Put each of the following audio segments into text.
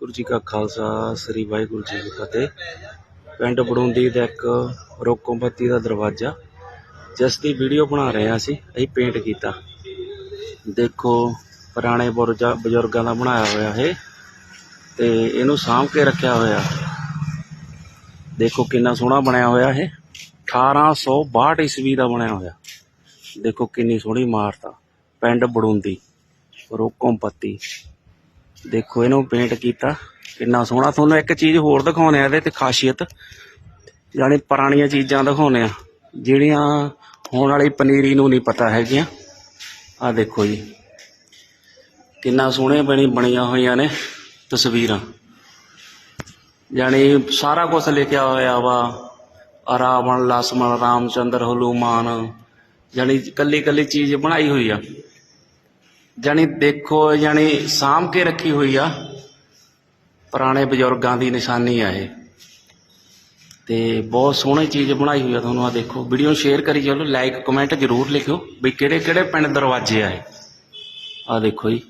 ਗੁਰੂ ਜੀ ਕਾ ਖਾਲਸਾ, ਸ੍ਰੀ ਵਾਹਿਗੁਰੂ ਜੀ ਕੀ ਫਤਿਹ। ਪਿੰਡ ਬੜੁੰਦੀ ਦਾ ਇੱਕ ਰੋਕੋਂ ਬੱਤੀ ਦਾ ਦਰਵਾਜ਼ਾ, ਜਿਸ ਦੀ ਵੀਡੀਓ ਬਣਾ ਰਹੇ ਹਾਂ ਅਸੀਂ ਅਸੀਂ ਪੇਂਟ ਕੀਤਾ। ਦੇਖੋ, ਪੁਰਾਣੇ ਬੁਰਜਾ, ਬਜ਼ੁਰਗਾਂ ਦਾ ਬਣਾਇਆ ਹੋਇਆ ਇਹ, ਤੇ ਇਹਨੂੰ ਸਾਂਭ ਕੇ ਰੱਖਿਆ ਹੋਇਆ। ਦੇਖੋ ਕਿੰਨਾ ਸੋਹਣਾ ਬਣਿਆ ਹੋਇਆ ਇਹ। 1862 ਈਸਵੀ ਦਾ ਬਣਿਆ ਹੋਇਆ। ਦੇਖੋ ਕਿੰਨੀ ਸੋਹਣੀ ਇਮਾਰਤ ਆ ਪਿੰਡ ਬੜੁੰਦੀ ਰੋਕੋਂ ਪੱਤੀ ਦੇਖੋ ਇਹਨੂੰ ਪੇਂਟ ਕੀਤਾ, ਕਿੰਨਾ ਸੋਹਣਾ। ਤੁਹਾਨੂੰ ਇੱਕ ਚੀਜ਼ ਹੋਰ ਦਿਖਾਉਣੇ ਆ ਇਹਦੇ ਤੇ ਖਾਸੀਅਤ, ਯਾਨੀ ਪੁਰਾਣੀਆਂ ਚੀਜ਼ਾਂ ਦਿਖਾਉਣੇ ਆ, ਜਿਹੜੀਆਂ ਹੋਣ ਵਾਲੀ ਪਨੀਰੀ ਨੂੰ ਨਹੀਂ ਪਤਾ ਹੈਗੀਆਂ। ਆ ਦੇਖੋ ਜੀ, ਕਿੰਨਾ ਸੋਹਣੇ ਬਣੀ ਬਣੀਆਂ ਹੋਈਆਂ ਨੇ ਤਸਵੀਰਾਂ। ਯਾਨੀ ਸਾਰਾ ਕੁਝ ਲਿਖਿਆ ਹੋਇਆ ਵਾ, ਰਾਵਣ ਲਸਮਣ ਰਾਮਚੰਦਰ ਹਲੂਮਾਨ ਯਾਨੀ ਕੱਲੀ ਕੱਲੀ ਚੀਜ਼ ਬਣਾਈ ਹੋਈ ਆ। ਜਾਣੀ ਦੇਖੋ, ਜਾਣੀ ਸਾਂਭ ਕੇ ਰੱਖੀ ਹੋਈ ਆ, ਪੁਰਾਣੇ ਬਜ਼ੁਰਗਾਂ ਦੀ ਨਿਸ਼ਾਨੀ ਆ ਇਹ। ਤੇ ਬਹੁਤ ਸੋਹਣੀ ਚੀਜ਼ ਬਣਾਈ ਹੋਈ ਆ ਤੁਹਾਨੂੰ ਆ ਦੇਖੋ। ਵੀਡੀਓ ਸ਼ੇਅਰ ਕਰੀ ਚਲੋ ਲਾਈਕ, ਕਮੈਂਟ ਜ਼ਰੂਰ ਲਿਖਿਓ ਵੀ ਕਿਹੜੇ ਕਿਹੜੇ ਪਿੰਡ ਦਰਵਾਜ਼ੇ ਆ ਇਹ। ਆ ਦੇਖੋ ਜੀ।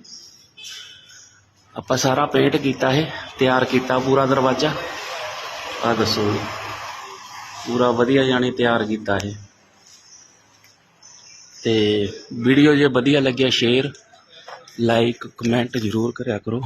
ਆਪਾਂ ਸਾਰਾ ਪੇਂਟ ਕੀਤਾ ਇਹ, ਤਿਆਰ ਕੀਤਾ ਪੂਰਾ ਦਰਵਾਜ਼ਾ। ਆ ਦੱਸੋ ਜੀ। ਪੂਰਾ ਵਧੀਆ ਜਾਣੀ ਤਿਆਰ ਕੀਤਾ ਇਹ। ਤੇ ਵੀਡੀਓ ਜੇ ਵਧੀਆ ਲੱਗਿਆ, ਸ਼ੇਅਰ। ਲਾਈਕ ਕਮੈਂਟ ਜ਼ਰੂਰ ਕਰਿਆ ਕਰੋ।